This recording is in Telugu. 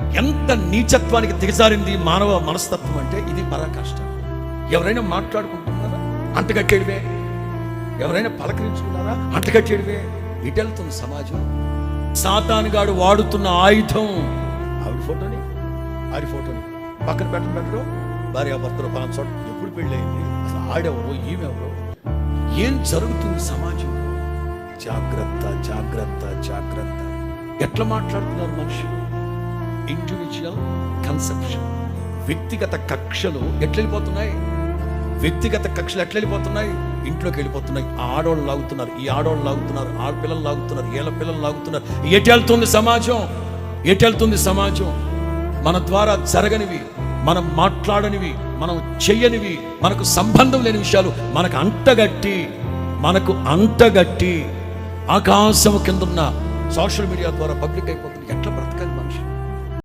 ఎంత నీచత్వానికి దిగజారింది మానవ మనస్తత్వం అంటే ఇది పరాకాష్ట. ఎవరైనా మాట్లాడుకుంటున్నారా? అంటగట్టేడివే. ఎవరైనా పలకరించుకున్నారా? అంటగట్టేడివే. ఇటెళ్తుంది సమాజం. సాతానుగాడు వాడుతున్న ఆయుధం. ఆవిడ ఫోటోని? ఆడి ఫోటోని. పక్కన పెట్టడం పెట్టడం భార్యాభర్తలు పలానా చోట ఎప్పుడు పెళ్ళయింది? అసలు ఆడెవరో? ఈమెవరో? ఏం జరుగుతుంది సమాజం జాగ్రత్త జాగ్రత్త జాగ్రత్త. ఎట్లా మాట్లాడుతున్నారు మనుషులు? ఇండివిజువల్ కన్సెప్షన్ వ్యక్తిగత కక్షలు ఎట్లెళ్ళిపోతున్నాయి? వ్యక్తిగత కక్షలు ఎట్లెళ్ళిపోతున్నాయి? ఇంట్లోకి వెళ్ళిపోతున్నాయి. ఆడోళ్ళు లాగుతున్నారు ఈ ఆడోళ్ళు లాగుతున్నారు ఆడపిల్లలు లాగుతున్నారు ఏళ్ళ పిల్లలు లాగుతున్నారు. ఎటు వెళ్తుంది సమాజం? ఎటు వెళ్తుంది సమాజం? మన ద్వారా జరగనివి మనం మాట్లాడనివి మనం చెయ్యనివి మనకు సంబంధం లేని విషయాలు మనకు అంటగట్టి మనకు అంటగట్టి ఆకాశం కింద ఉన్న సోషల్ మీడియా ద్వారా పబ్లిక్ అయిపోతుంది ఎట్లా